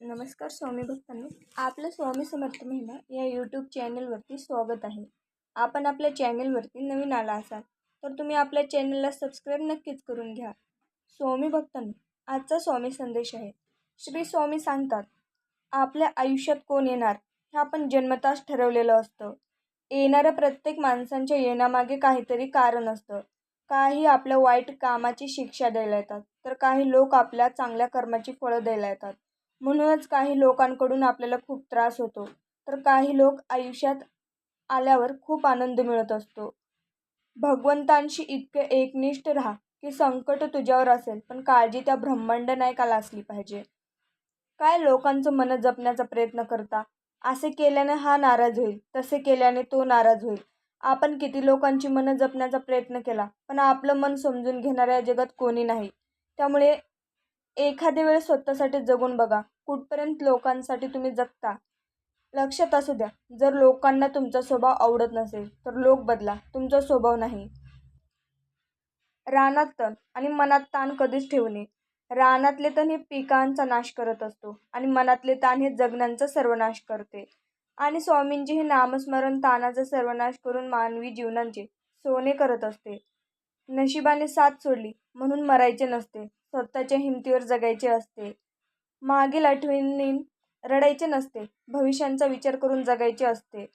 नमस्कार स्वामी भक्तांनो. आपलं स्वामी समर्थ महिना या यूट्यूब चॅनलवरती स्वागत आहे. आपण आपल्या चॅनलवरती नवीन आला असाल तर तुम्ही आपल्या चॅनलला सबस्क्राईब नक्कीच करून घ्या. स्वामी भक्तांनो आजचा स्वामी संदेश आहे. श्री स्वामी सांगतात आपल्या आयुष्यात कोण येणार हे आपण जन्मताच ठरवलेलं असतं. येणाऱ्या प्रत्येक माणसांच्या येण्यामागे काहीतरी कारण असतं. काही आपल्या वाईट कामाची शिक्षा द्यायला येतात तर काही लोक आपल्या चांगल्या कर्माची फळं द्यायला येतात. म्हणूनच काही लोकांकडून आपल्याला खूप त्रास होतो. तर काही लोक आयुष्यात आल्यावर खूप आनंद मिळत असतो. भगवंतांशी इतके एकनिष्ठ राहा की संकट तुझ्यावर असेल पण काळजी त्या ब्रह्मांड नायकाला असली पाहिजे. काय लोकांचं मन जपण्याचा प्रयत्न करता? असे केल्याने हा नाराज होईल तसे केल्याने तो नाराज होईल. आपण किती लोकांची मनं जपण्याचा प्रयत्न केला पण आपलं मन समजून घेणाऱ्या जगात कोणी नाही. त्यामुळे एखाद्या वेळेस स्वतःसाठी जगून बघा. कुठपर्यंत लोकांसाठी तुम्ही जगता? लक्षात असू द्या. जर लोकांना तुमचा स्वभाव आवडत नसेल तर लोक बदला. तुमचा स्वभाव नाही. रानात तण आणि मनात ताण कधीच ठेवू नये. रानातले तण हे पिकांचा नाश करत असतो आणि मनातले ताण हे जगण्यांचा सर्वनाश करते. आणि स्वामींचे हे नामस्मरण ताणाचा सर्वनाश करून मानवी जीवनांचे सोने करत असते. नशिबाने साथ सोडली म्हणून मरायचे नसते. स्वतःच्या हिमतीवर जगायचे असते. मागील आठवणी रडायचे नसते. भविष्यांचा विचार करून जगायचे असते.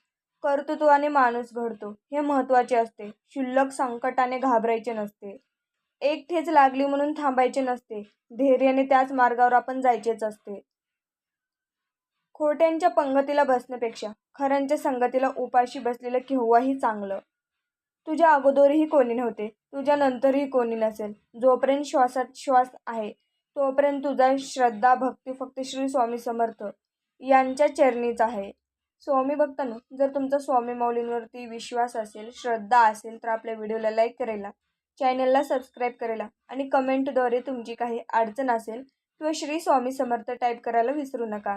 कर्तृत्वाने माणूस घडतो हे महत्त्वाचे असते. क्षुल्लक संकटाने घाबरायचे नसते. एक ठेच लागली म्हणून थांबायचे नसते. धैर्याने त्याच मार्गावर आपण जायचेच असते. खोट्यांच्या पंगतीला बसण्यापेक्षा खऱ्यांच्या संगतीला उपाशी बसलेलं केव्हाही चांगलं. तुझ्या अगोदरही कोणी नव्हते. तुझ्या नंतरही कोणी नसेल. जोपर्यंत श्वासात श्वास आहे तोपर्यंत तुझा श्रद्धा भक्ती फक्त श्री स्वामी समर्थ यांच्या चरणीच आहे. स्वामी भक्तांनो जर तुमचा स्वामी माऊलींवरती विश्वास असेल श्रद्धा असेल तर आपल्या व्हिडिओला लाईक करायला चॅनलला सबस्क्राईब करायला आणि कमेंटद्वारे तुमची काही अडचण असेल किंवा श्री स्वामी समर्थ टाईप करायला विसरू नका.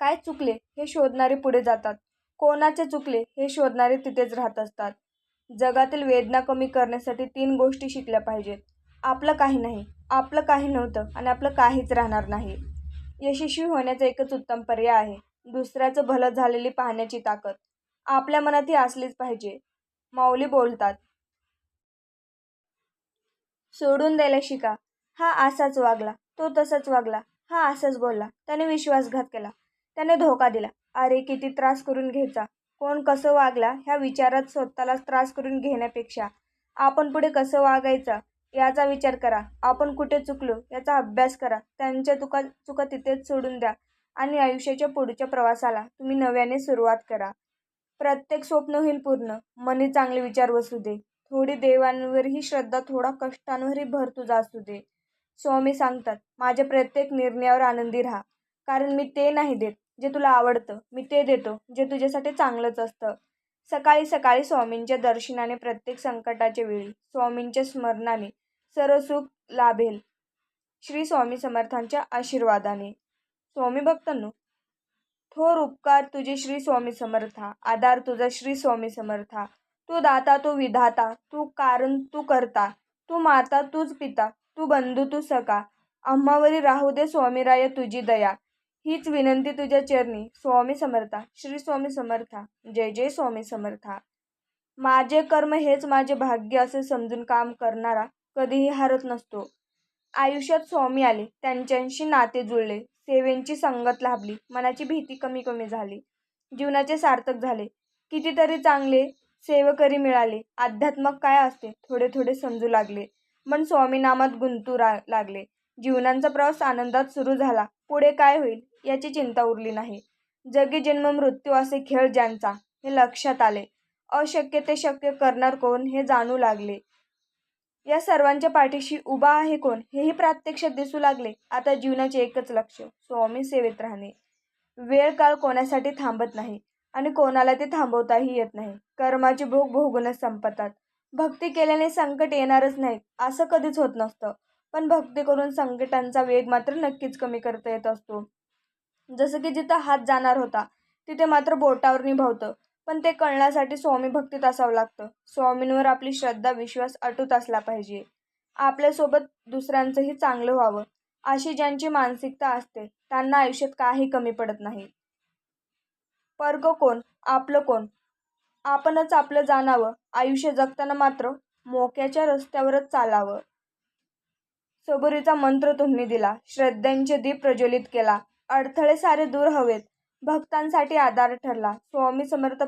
काय चुकले हे शोधणारे पुढे जातात. कोणाचे चुकले हे शोधणारे तिथेच राहत असतात. जगातील वेदना कमी करण्यासाठी तीन गोष्टी शिकल्या पाहिजेत. आपलं काही नाही आपलं काही नव्हतं आणि आपलं काहीच राहणार नाही. यशस्वी होण्याचा एकच उत्तम पर्याय आहे. दुसऱ्याचं भलं झालेली पाहण्याची ताकद. आपल्या मनात ही असलीच पाहिजे. माऊली बोलतात. सोडून द्यायला शिका. हा असाच वागला तो तसाच वागला हा असाच बोलला त्याने विश्वासघात केला त्याने धोका दिला. अरे किती त्रास करून घ्यायचा. कोण कसं वागला ह्या विचारात स्वतःलाच त्रास करून घेण्यापेक्षा. आपण पुढे कसं वागायचं याचा विचार करा. आपण कुठे चुकलो याचा अभ्यास करा. त्यांच्या चुका चुका तिथेच सोडून द्या आणि आयुष्याच्या पुढच्या प्रवासाला तुम्ही नव्याने सुरुवात करा. प्रत्येक स्वप्न होईल पूर्ण. मनी चांगले विचार बसू दे. थोडी देवांवरही श्रद्धा थोडा कष्टांवरही भर तुझा असू दे. स्वामी सांगतात माझ्या प्रत्येक निर्णयावर आनंदी राहा. कारण मी ते नाही देत. जे तुला आवडतं मी ते देतो जे तुझ्यासाठी चांगलंच असतं. सकाळी सकाळी स्वामींच्या दर्शनाने प्रत्येक संकटाच्या वेळी स्वामींच्या स्मरणाने सर्व सुख लाभेल. श्री स्वामी समर्थांच्या आशीर्वादाने. स्वामी भक्तांनो थोर उपकार तुझे श्री स्वामी समर्था आधार तुझा श्री स्वामी समर्था. तू दाता तू विधाता तू कारण तू करता तू माता तूच पिता तू बंधू तू सका आम्हावरी राहू दे स्वामीराय तुझी दया. हीच विनंती तुझ्या चरणी स्वामी समर्था श्री स्वामी समर्था जय जय स्वामी समर्था. माझे कर्म हेच माझे भाग्य असे समजून काम करणारा कधीही हरत नसतो. आयुष्यात स्वामी आले त्यांच्याशी नाते जुळले सेवेंची संगत लाभली मनाची भीती कमी कमी झाली जीवनाचे सार्थक झाले कितीतरी चांगले सेवकरी मिळाले आध्यात्मक काय असते थोडे थोडे समजू लागले मन स्वामी नामात गुंतू रा लागले जीवनांचा प्रवास आनंदात सुरू झाला पुढे काय होईल याची चिंता उरली नाही. जगी जन्म मृत्यू असे खेळ ज्यांचा हे लक्षात आले. अशक्य ते शक्य करणार कोण हे जाणू लागले. या सर्वांच्या पाठीशी उभा आहे कोण हेही प्रत्यक्षात दिसू लागले. आता जीवनाचे एकच लक्ष स्वामी सेवेत राहणे. वेळ काळ कोणासाठी थांबत नाही आणि कोणाला ते थांबवताही येत नाही. कर्माचे भोग भोगूनच संपतात. भक्ती केल्याने संकट येणारच नाहीत असं कधीच होत नसतं. पण भक्ती करून संकटांचा वेग मात्र नक्कीच कमी करता येत असतो. जसं की जिथं हात जाणार होता तिथे मात्र बोटावर निभावतं. पण ते कळण्यासाठी स्वामी भक्तीत असावं लागतं. स्वामींवर आपली श्रद्धा विश्वास अटूट असला पाहिजे. आपल्यासोबत दुसऱ्यांचंही चांगलं व्हावं अशी ज्यांची मानसिकता असते त्यांना आयुष्यात काही कमी पडत नाही. पर्ग कोण? आपलं कोण? आपणच आपलं जाणावं. आयुष्य जगताना मात्र मोक्याच्या रस्त्यावरच चालावं. सबुरीचा मंत्र तुम्ही दिला. श्रद्धांचे दीप प्रज्वलित केला. अडथळे सारे दूर हवेत. भक्तांसाठी आधार ठरला. स्वामी समर्थ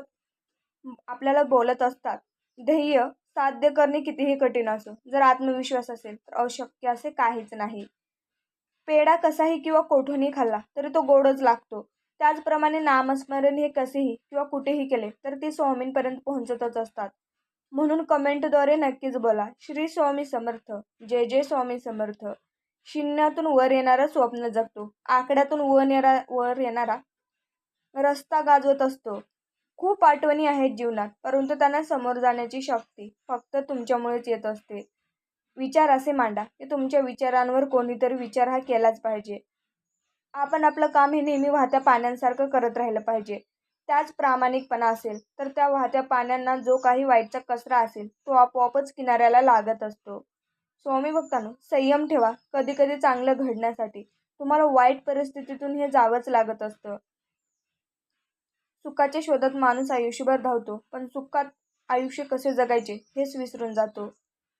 आपल्याला बोलत असतात. ध्येय साध्य करणे कितीही कठीण असो जर आत्मविश्वास असेल तर अशक्य असे काहीच नाही. पेढा कसाही किंवा कोठूनही खाल्ला तरी तो गोडच लागतो. त्याचप्रमाणे नामस्मरण हे कसेही किंवा कुठेही केले तर ते स्वामींपर्यंत पोहोचतच असतात. म्हणून कमेंटद्वारे नक्कीच बोला. श्री स्वामी समर्थ. जय जय स्वामी समर्थ. शून्यातून वर येणारा स्वप्न जगतो. आकड्यातून वर येणारा वर येणारा रस्ता गाजवत असतो. खूप आठवणी आहेत जीवनात परंतु त्यांना समोर जाण्याची शक्ती फक्त तुमच्यामुळेच येत असते. विचार असे मांडा की तुमच्या विचारांवर कोणीतरी विचार हा केलाच पाहिजे. आपण आपलं काम हे नेहमी वाहत्या पाण्यांसारखं करत राहिलं पाहिजे. त्याच प्रामाणिकपणा असेल तर त्या वाहत्या पाण्यांना जो काही वाईटचा कचरा असेल तो आपोआपच किनाऱ्याला लागत असतो. स्वामी भक्तांनो संयम ठेवा. कधी कधी चांगलं घडण्यासाठी. तुम्हाला वाईट परिस्थितीतून हे जावंच लागत असतं. सुखाच्या शोधात माणूस आयुष्यभर धावतो पण सुखात आयुष्य कसे जगायचे हेच विसरून जातो.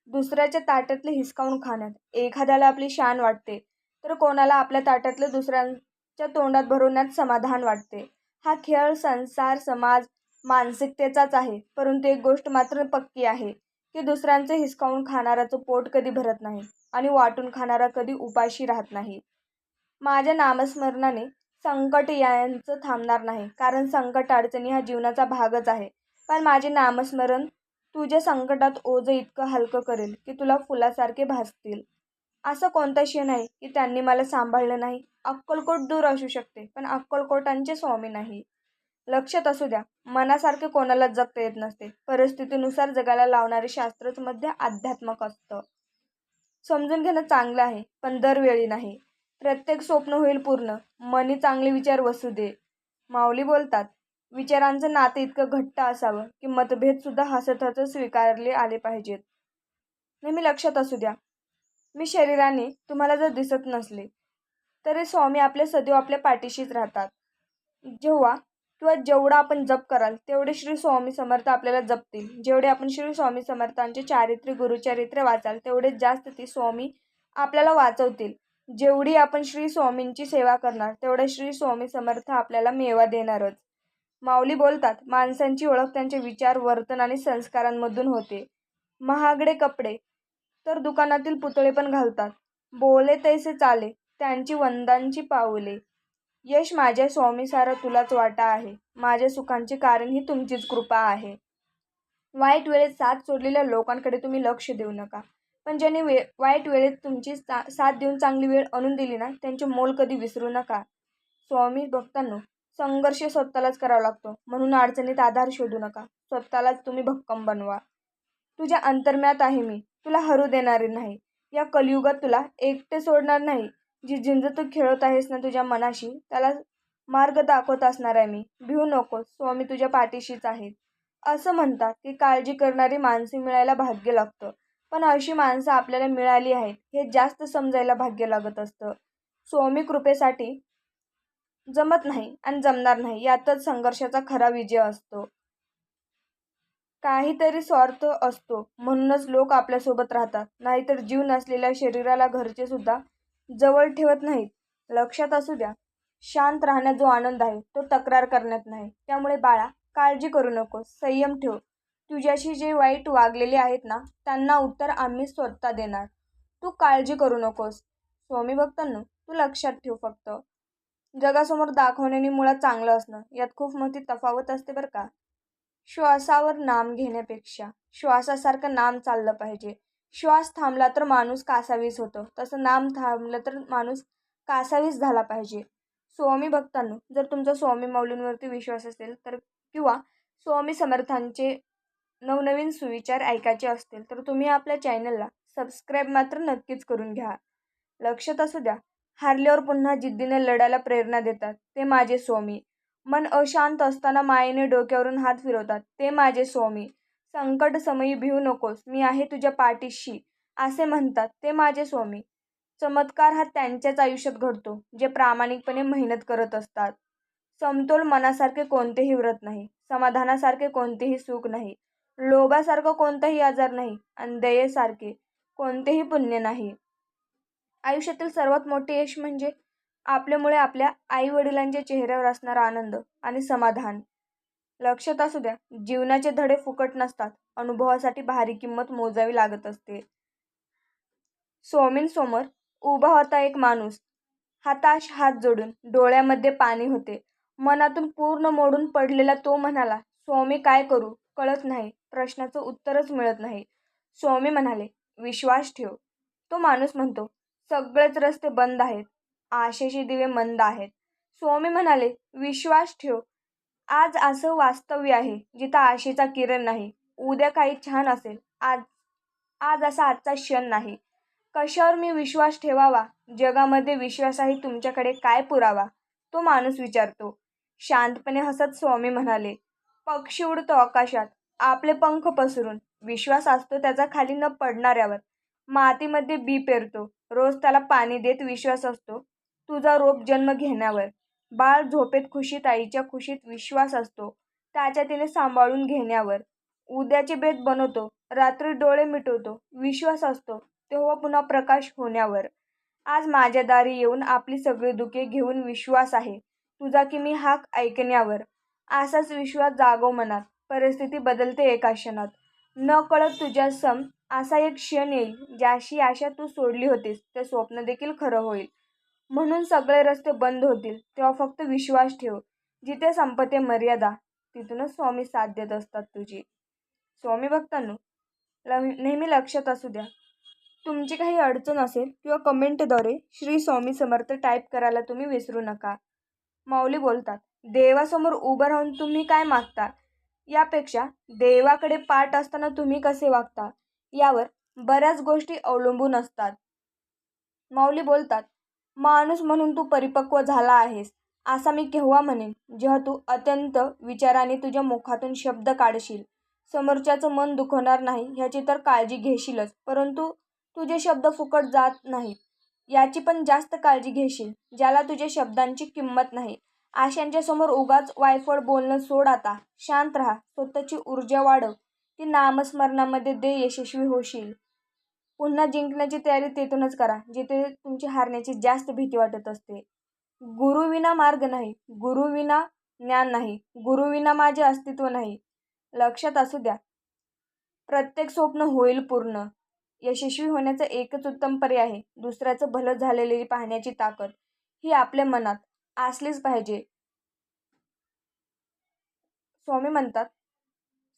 दुसऱ्याच्या ताटातले हिसकावून खाण्यात. एखाद्याला आपली शान वाटते तर कोणाला आपल्या ताटातलं दुसऱ्यांच्या तोंडात भरवण्यात समाधान वाटते. हा खेळ संसार समाज मानसिकतेचाच आहे परंतु एक गोष्ट मात्र पक्की आहे. की दुसऱ्यांचं हिसकावून खाणाराचं पोट कधी भरत नाही आणि वाटून खाणारा कधी उपाशी राहत नाही. माझ्या नामस्मरणाने संकट यांचं थांबणार नाही कारण संकट अडचणी हा जीवनाचा भागच आहे. पण माझे नामस्मरण तुझ्या संकटात ओझं इतकं हलकं करेल की तुला फुलासारखे भासतील. असं कोणता क्षण आहे की त्यांनी मला सांभाळलं नाही. अक्कलकोट दूर असू शकते पण अक्कलकोटांचे स्वामी नाही. लक्षात असू द्या मनासारखे कोणालाच जगता येत नसते. परिस्थितीनुसार जगाला लावणारे शास्त्रच मध्ये आध्यात्मक असतं. समजून घेणं चांगलं आहे पण दरवेळी नाही. प्रत्येक स्वप्न होईल पूर्ण. मनी चांगले विचार वसू दे. माऊली बोलतात विचारांचं नातं इतकं घट्ट असावं की मतभेद सुद्धा हसत हसत स्वीकारले आले पाहिजेत. नेहमी लक्षात असू द्या मी शरीराने तुम्हाला जर दिसत नसले तरी स्वामी आपले सदैव आपल्या पाठीशीच राहतात. जेव्हा किंवा जेवढा आपण जप कराल तेवढे श्री स्वामी समर्थ आपल्याला जपतील. जेवढे आपण श्री स्वामी समर्थांचे चारित्र्य गुरुचारित्र्य वाचाल तेवढे जास्त ती स्वामी आपल्याला वाचवतील. जेवढी आपण श्री स्वामींची सेवा करणार तेवढे श्री स्वामी समर्थ आपल्याला मेवा देणारच. माऊली बोलतात माणसांची ओळख त्यांचे विचार वर्तन आणि संस्कारांमधून होते. महागडे कपडे तर दुकानातील पुतळे पण घालतात. बोले तैसे चाले त्यांची वंदांची पाऊले यश माझ्या स्वामी सारा तुलाच वाटा आहे. माझ्या सुखांचे कारण ही तुमचीच कृपा आहे. वाईट वेळेत साथ सोडलेल्या लोकांकडे तुम्ही लक्ष देऊ नका. पण ज्यांनी वे वाईट वेळेत तुमची सा साथ देऊन चांगली वेळ आणून दिली ना त्यांचे मोल कधी विसरू नका. स्वामी भक्तांनो संघर्ष स्वतःलाच करावा लागतो. म्हणून अडचणीत आधार शोधू नका. स्वतःलाच तुम्ही भक्कम बनवा. तुझ्या अंतर्म्यात आहे मी. तुला हरू देणारे नाही. या कलियुगात तुला एकटे सोडणार नाही. जी झिंज तू खेळत आहेस ना तुझ्या मनाशी त्याला मार्ग दाखवत असणार आहे मी. भिवू नको स्वामी तुझ्या पाठीशीच आहेत. असं म्हणतात की काळजी करणारी माणसे मिळायला भाग्य लागतं. पण अशी माणसं आपल्याला मिळाली आहेत हे जास्त समजायला भाग्य लागत असतं. स्वामी कृपेसाठी जमत नाही आणि जमणार नाही यातच संघर्षाचा खरा विजय असतो. काहीतरी स्वार्थ असतो. म्हणूनच लोक आपल्यासोबत राहतात. नाहीतर जीव नसलेल्या शरीराला घरचे सुद्धा जवळ ठेवत नाहीत. लक्षात असू द्या शांत राहण्यात जो आनंद आहे तो तक्रार करण्यात नाही. त्यामुळे बाळा काळजी करू नको संयम ठेव. तुझ्याशी जे वाईट वागलेले आहेत ना त्यांना उत्तर आम्ही स्वतः देणार. तू काळजी करू नकोस. स्वामी भक्तांनो तू लक्षात ठेव फक्त. जगासमोर दाखवण्याने मुळात चांगलं असणं यात खूप मोठी तफावत असते बरं का. श्वासावर नाम घेण्यापेक्षा श्वासासारखं नाम चाललं पाहिजे. श्वास थांबला तर माणूस कासावीस होतो. तसं नाम थांबलं तर माणूस कासावीस झाला पाहिजे. स्वामी भक्तांनो जर तुमचा स्वामी माऊलींवरती विश्वास असेल तर किंवा स्वामी समर्थांचे नवनवीन सुविचार ऐकायचे असतील तर तुम्ही आपल्या चॅनलला सबस्क्राईब मात्र नक्कीच करून घ्या. लक्षात असू द्या हारल्यावर पुन्हा जिद्दीने लढायला प्रेरणा देतात. ते माझे स्वामी. मन अशांत असताना मायेने डोक्यावरून हात फिरवतात. ते माझे स्वामी. संकट समयी भिवू नकोस मी आहे तुझ्या पाठीशी असे म्हणतात ते माझे स्वामी. चमत्कार हा त्यांच्याच आयुष्यात घडतो जे प्रामाणिकपणे मेहनत करत असतात. समतोल मनासारखे कोणतेही व्रत नाही समाधानासारखे कोणतेही सुख नाही लोभासारखं कोणताही आजार नाही आणि दयेसारखे कोणतेही पुण्य नाही. आयुष्यातील सर्वात मोठे यश म्हणजे आपल्यामुळे आपल्या आई वडिलांच्या चेहऱ्यावर असणारा आनंद आणि समाधान. लक्षात असू द्या जीवनाचे धडे फुकट नसतात. अनुभवासाठी भारी किंमत मोजावी लागत असते. स्वामींसमोर उभा होता एक माणूस. हाताश हात जोडून डोळ्यामध्ये पाणी होते. मनातून पूर्ण मोडून पडलेला तो म्हणाला स्वामी काय करू? कळत नाही. प्रश्नाचं उत्तरच मिळत नाही. स्वामी म्हणाले विश्वास ठेव. तो माणूस म्हणतो सगळेच रस्ते बंद आहेत. आशेचे दिवे मंद आहेत. स्वामी म्हणाले विश्वास ठेव. आज असं वास्तव्य आहे जिथं आशेचा किरण नाही उद्या काही छान असेल. आज आज असा आजचा क्षण नाही. कशावर मी विश्वास ठेवावा? जगामध्ये विश्वासाही तुमच्याकडे काय पुरावा? तो माणूस विचारतो. शांतपणे हसत स्वामी म्हणाले पक्षी उडतो आकाशात. आपले पंख पसरून. विश्वास असतो त्याचा खाली न पडणाऱ्यावर. मातीमध्ये बी पेरतो. रोज त्याला पाणी देत विश्वास असतो. तुझा रोप जन्म घेण्यावर. बाळ झोपेत खुशीत आईच्या खुशीत विश्वास असतो. त्याच्या तिने सांभाळून घेण्यावर. उद्याचे बेत बनवतो. रात्री डोळे मिटवतो. विश्वास असतो. तेव्हा पुन्हा प्रकाश होण्यावर. आज माझ्या दारी येऊन आपली सगळी दुखे घेऊन विश्वास आहे. तुझा की मी हाक ऐकण्यावर. असाच विश्वास जागो मनात. परिस्थिती बदलते एका क्षणात. न कळत तुझ्या सम असा एक क्षण येईल ज्याशी आशा तू सोडली होतीस ते स्वप्न देखील खरं होईल. म्हणून सगळे रस्ते बंद होतील. तेव्हा फक्त विश्वास ठेव. जिथे संपते मर्यादा तिथूनच स्वामी साथ देत असतात तुझी. स्वामी भक्तांनो ल नेहमी लक्षात असू द्या. तुमची काही अडचण असेल किंवा कमेंटद्वारे श्री स्वामी समर्थ टाईप करायला तुम्ही विसरू नका. माऊली बोलतात देवासमोर उभं राहून तुम्ही काय मागता? यापेक्षा देवाकडे पाठ असताना तुम्ही कसे वागता? यावर बऱ्याच गोष्टी अवलंबून असतात. माऊली बोलतात माणूस म्हणून तू परिपक्व झाला आहेस असा मी केव्हा म्हणेन? जेव्हा तू अत्यंत विचाराने तुझ्या मुखातून शब्द काढशील समोरच्याचं मन दुखवणार नाही ह्याची तर काळजी घेशीलच परंतु तुझे शब्द फुकट जात नाहीत. याची पण जास्त काळजी घेशील ज्याला तुझ्या शब्दांची किंमत नाही. आशांच्या समोर उगाच वायफळ बोलणं सोड आता. शांत राहा स्वतःची ऊर्जा वाढव. ती नामस्मरणामध्ये दे यशस्वी होशील. पुन्हा जिंकण्याची तयारी तेथूनच करा जिथे तुमची हारण्याची जास्त भीती वाटत असते. गुरुविना मार्ग नाही गुरुविना ज्ञान नाही गुरुविना माझे अस्तित्व नाही. लक्षात असू द्या. प्रत्येक स्वप्न होईल पूर्ण. यशस्वी होण्याचा एकच उत्तम पर्याय आहे. दुसऱ्याचं भलं झालेली पाहण्याची ताकद ही आपल्या मनात असलीच पाहिजे. स्वामी म्हणतात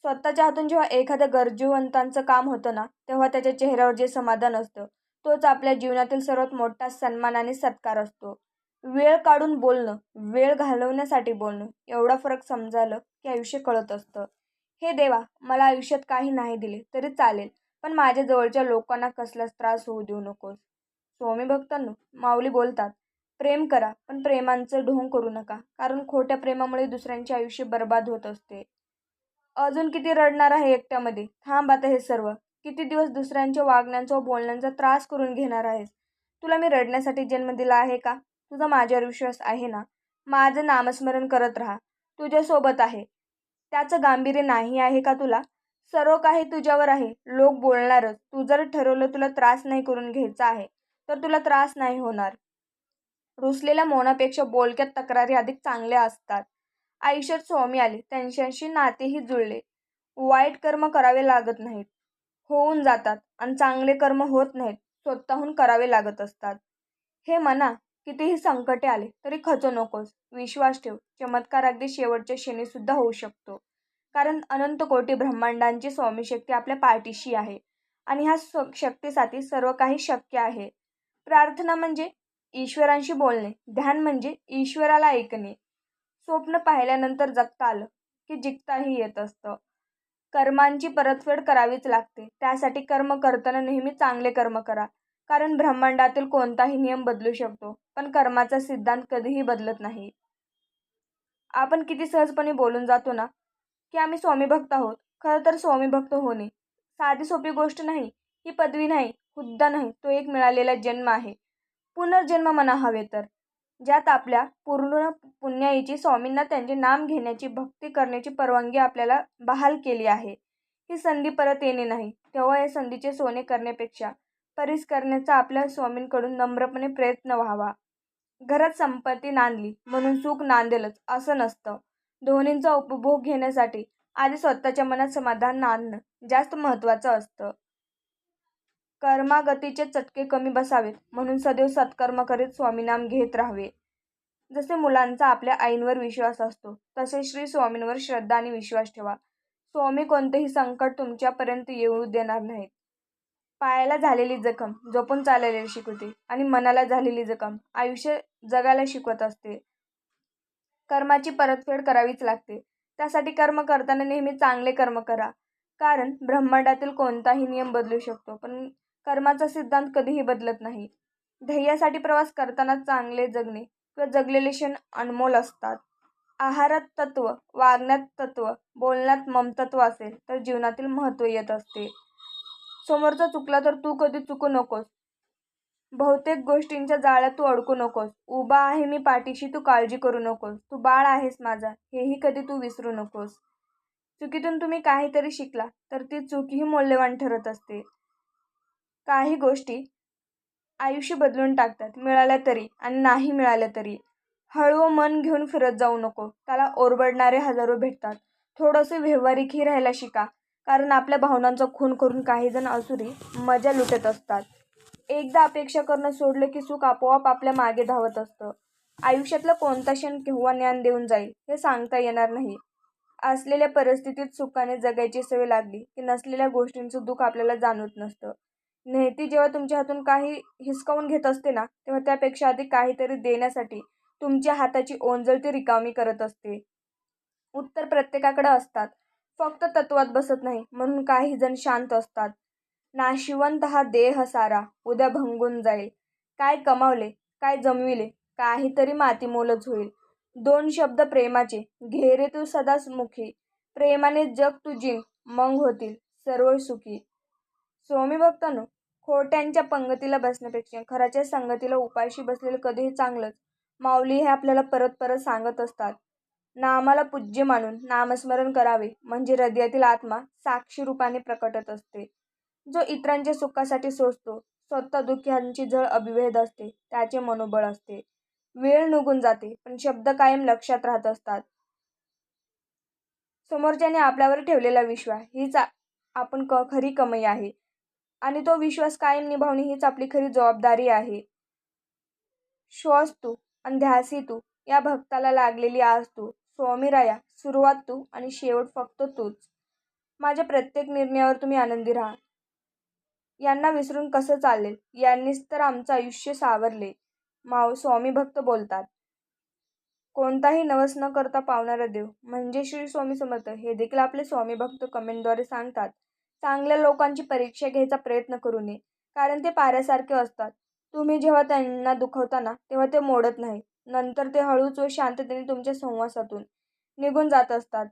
स्वतःच्या हातून जेव्हा एखाद्या गरजूवंतांचं काम होतं ना तेव्हा त्याच्या चेहऱ्यावर जे समाधान असतं तोच आपल्या जीवनातील सर्वात मोठा सन्मान आणि सत्कार असतो. वेळ काढून बोलणं वेळ घालवण्यासाठी बोलणं एवढा फरक समजालं की आयुष्य कळत असतं. हे देवा मला आयुष्यात काही नाही दिले तरी चालेल पण माझ्या जवळच्या लोकांना कसलाच त्रास होऊ देऊ नकोस. स्वामी भक्तांनो माऊली बोलतात प्रेम करा पण प्रेमांचं ढोंग करू नका कारण खोट्या प्रेमामुळे दुसऱ्यांचे आयुष्य बर्बाद होत असते. अजून किती रडणार आहे एकट्यामध्ये? थांब आता हे सर्व. किती दिवस दुसऱ्यांच्या वागण्यांचा व बोलण्यांचा त्रास करून घेणार आहेस? तुला मी रडण्यासाठी जन्म दिला आहे का? तुझा माझ्यावर विश्वास आहे ना? माझं नामस्मरण करत राहा. तुझ्यासोबत आहे. त्याचं गांभीर्य नाही आहे का तुला? सर्व काही तुझ्यावर आहे. लोक बोलणारच. तू जर ठरवलं तुला त्रास नाही करून घ्यायचा आहे तर तुला त्रास नाही होणार. रुसलेल्या मौनापेक्षा बोलक्यात तक्रारी अधिक चांगल्या असतात. आयुष्यात स्वामी आले. त्यांच्याशी नातेही जुळले. वाईट कर्म करावे लागत नाहीत. होऊन जातात आणि चांगले कर्म होत नाहीत. स्वतःहून करावे लागत असतात. हे म्हणा कितीही संकटे आले तरी खचू नकोस. विश्वास ठेव. चमत्कार अगदी शेवटच्या क्षणीसुद्धा होऊ शकतो. कारण अनंत कोटी ब्रह्मांडांची स्वामी शक्ती आपल्या पाठीशी आहे. आणि ह्या स शक्तीसाठी सर्व काही शक्य आहे. प्रार्थना म्हणजे ईश्वरांशी बोलणे. ध्यान म्हणजे ईश्वराला ऐकणे. स्वप्न पाहिल्यानंतर जगता आलं की जिंकताही येत असतं. कर्मांची परतफेड करावीच लागते. त्यासाठी कर्म करताना नेहमी चांगले कर्म करा. कारण ब्रह्मांडातील कोणताही नियम बदलू शकतो पण कर्माचा सिद्धांत कधीही बदलत नाही. आपण किती सहजपणे बोलून जातो ना की आम्ही स्वामी भक्त आहोत. खरं तर स्वामी भक्त होणे साधी सोपी गोष्ट नाही ही पदवी नाही हुद्दा नाही तो एक मिळालेला जन्म आहे. पुनर्जन्म म्हणा हवे तर. ज्यात आपल्या पूर्ण पुण्याईची स्वामींना त्यांचे नाम घेण्याची भक्ती करण्याची परवानगी आपल्याला बहाल केली आहे. ही संधी परत येणे नाही. तेव्हा या संधीचे सोने करण्यापेक्षा परीस करण्याचा आपल्या स्वामींकडून नम्रपणे प्रयत्न व्हावा. घरात संपत्ती नांदली म्हणून सुख नांदेलच असं नसतं. दोन्हींचा उपभोग घेण्यासाठी आधी स्वतःच्या मनात समाधान नांदणं जास्त महत्त्वाचं असतं. कर्मागतीचे चटके कमी बसावेत म्हणून सदैव सत्कर्म करीत स्वामीनाम घेत राहावे. जसे मुलांचा आपल्या आईंवर विश्वास असतो तसे श्री स्वामींवर श्रद्धा आणि विश्वास ठेवा. स्वामी कोणतेही संकट तुमच्यापर्यंत येऊ देणार नाहीत. पायाला झालेली जखम जपून चालायला शिकवते आणि मनाला झालेली जखम आयुष्य जगायला शिकवत असते. कर्माची परतफेड करावीच लागते. त्यासाठी कर्म करताना नेहमी चांगले कर्म करा. कारण ब्रह्मांडातील कोणताही नियम बदलू शकतो पण कर्माचा सिद्धांत कधीही बदलत नाही. ध्येयासाठी प्रवास करताना चांगले जगणे किंवा जगलेले क्षण अनमोल असतात. आहारात तत्व वागण्यात तत्व बोलण्यात ममतत्व असेल तर जीवनातील महत्त्व येत असते. समोरचा चुकला तर तू कधी चुकू नकोस. बहुतेक गोष्टींच्या जाळ्यात तू अडकू नकोस. उभा आहे मी पाठीशी तू काळजी करू नकोस. तू बाळ आहेस माझा हेही कधी तू विसरू नकोस. चुकीतून तुम्ही काहीतरी शिकला तर ती चुकीही मौल्यवान ठरत असते. काही गोष्टी आयुष्य बदलून टाकतात मिळाल्या तरी आणि नाही मिळाल्या तरी. हळू मन घेऊन फिरत जाऊ नको त्याला ओरबडणारे हजारो भेटतात. थोडंसं व्यवहारिकही राहायला शिका कारण आपल्या भावनांचा खून करून काही जण असुरी मजा लुटत असतात. एकदा अपेक्षा करणं सोडलं की सुख आपोआप आपल्या मागे धावत असतं. आयुष्यातला कोणता क्षण केव्हा ज्ञान देऊन जाईल हे सांगता येणार नाही. असलेल्या परिस्थितीत सुखाने जगायची सवय लागली की नसलेल्या गोष्टींचं दुःख आपल्याला जाणवत नसतं. नेहती जेव्हा तुमच्या हातून काही हिसकावून घेत असते ना तेव्हा त्यापेक्षा अधिक काहीतरी देण्यासाठी तुमच्या हाताची ओंजळ ती रिकामी करत असते. उत्तर प्रत्येकाकडे असतात. फक्त तत्वात बसत नाही म्हणून काही जण शांत असतात. नाशिवंत हा देह सारा उद्या भंगून जाईल. काय कमावले काय जमविले काहीतरी मातीमोलच होईल. दोन शब्द प्रेमाचे घेरे तू सदाच मुखी प्रेमाने जग तू जिंक मग होतील सर्व सुखी. स्वामी भक्तांनो खोट्यांच्या पंगतीला बसण्यापेक्षा खराच्या संगतीला उपायशी बसलेलं कधीही चांगलंच. माऊली हे आपल्याला परत परत सांगत असतात. नामाला पूज्य मानून नामस्मरण करावे म्हणजे हृदयातील आत्मा साक्षी रूपाने प्रकटत असते. जो इतरांच्या सुखासाठी सोचतो स्वतः दुःख्यांची जळ अभिभेद असते त्याचे मनोबळ असते. वेळ निघून जाते पण शब्द कायम लक्षात राहत असतात. समोरच्याने आपल्यावर ठेवलेला विश्वास हीच आपण क खरी कमाई आहे. आणि तो विश्वास कायम निभावणे हीच आपली खरी जबाबदारी आहे. श्वास तू आणि ध्यासी तू या भक्ताला लागलेली आज तू स्वामीराया सुरुवात तू आणि शेवट फक्त तूच. माझ्या प्रत्येक निर्णयावर तुम्ही आनंदी राहा. यांना विसरून कसं चालेल? यांनीच तर आमचं आयुष्य सावरले. माव स्वामी भक्त बोलतात. कोणताही नवस न करता पावणारा देव म्हणजे श्री स्वामी समर्थ हे देखील आपले स्वामी भक्त कमेंटद्वारे सांगतात. चांगल्या लोकांची परीक्षा घ्यायचा प्रयत्न करू नये. कारण ते पाऱ्यासारखे असतात. तुम्ही जेव्हा त्यांना दुखवता तेव्हा ते मोडत नाही. नंतर ते हळूच व शांततेने तुमच्या संवासातून निघून जात असतात.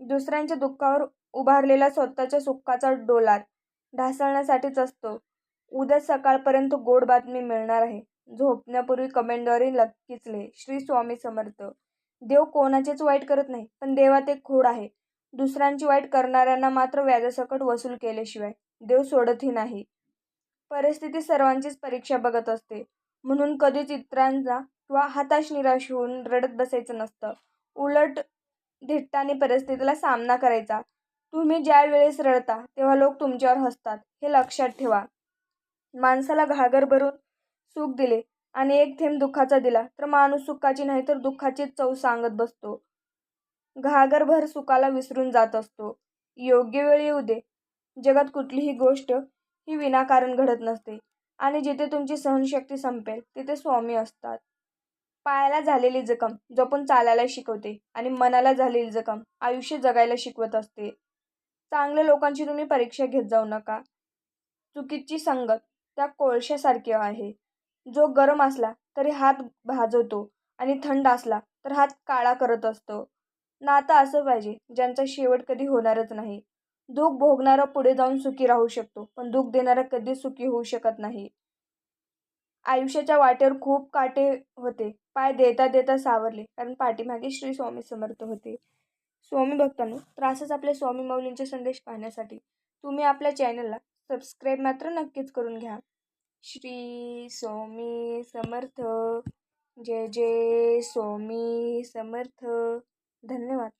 दुसऱ्यांच्या दुःखावर उभारलेला स्वतःच्या सुखाचा डोलार ढासळण्यासाठीच असतो. उद्या सकाळपर्यंत गोड बातमी मिळणार आहे. झोपण्यापूर्वी कमेंटद्वारे लक्कीचले श्री स्वामी समर्थ. देव कोणाचेच वाईट करत नाही पण देवात एक खोड आहे. दुसऱ्यांची वाईट करणाऱ्यांना मात्र व्याजासकट वसूल केल्याशिवाय देव सोडतही नाही. परिस्थिती सर्वांचीच परीक्षा बघत असते. म्हणून कधीच इतरांचा किंवा हताश निराश होऊन रडत बसायचं नसतं. उलट धिट्टाने परिस्थितीला सामना करायचा. तुम्ही ज्या वेळेस रडता तेव्हा लोक तुमच्यावर हसतात. हे लक्षात ठेवा. माणसाला घागर भरून सुख दिले आणि एक थेंब दुःखाचा दिला तर माणूस सुखाची नाही तर दुःखाचीच चव सांगत बसतो. घागरभर सुखाला विसरून जात असतो. योग्य वेळ येऊ दे. जगात कुठलीही गोष्ट ही विनाकारण घडत नसते आणि जिथे तुमची सहनशक्ती संपेल तिथे स्वामी असतात. पायाला झालेली जखम जपून चालायला शिकवते आणि मनाला झालेली जखम आयुष्य जगायला शिकवत असते. चांगल्या लोकांची तुम्ही परीक्षा घेत जाऊ नका. चुकीची संगत त्या कोळशासारखी आहे. जो गरम असला तरी हात भाजवतो आणि थंड असला तर हात काळा करत असतो. नातं असं पाहिजे ज्यांचा शेवट कधी होणारच नाही. दुःख भोगणारा पुढे जाऊन सुखी राहू शकतो पण दुःख देणारा कधीच सुखी होऊ शकत नाही. आयुष्याच्या वाटेवर खूप काटे होते. पाय देता देता सावरले कारण पाठीमागे श्री स्वामी समर्थ होते. स्वामी भक्तांनो त्रासच आपल्या स्वामी मौलींचे संदेश पाहण्यासाठी तुम्ही आपल्या चॅनलला सबस्क्राईब मात्र नक्कीच करून घ्या. श्री स्वामी समर्थ. जय जय स्वामी समर्थ. धन्यवाद.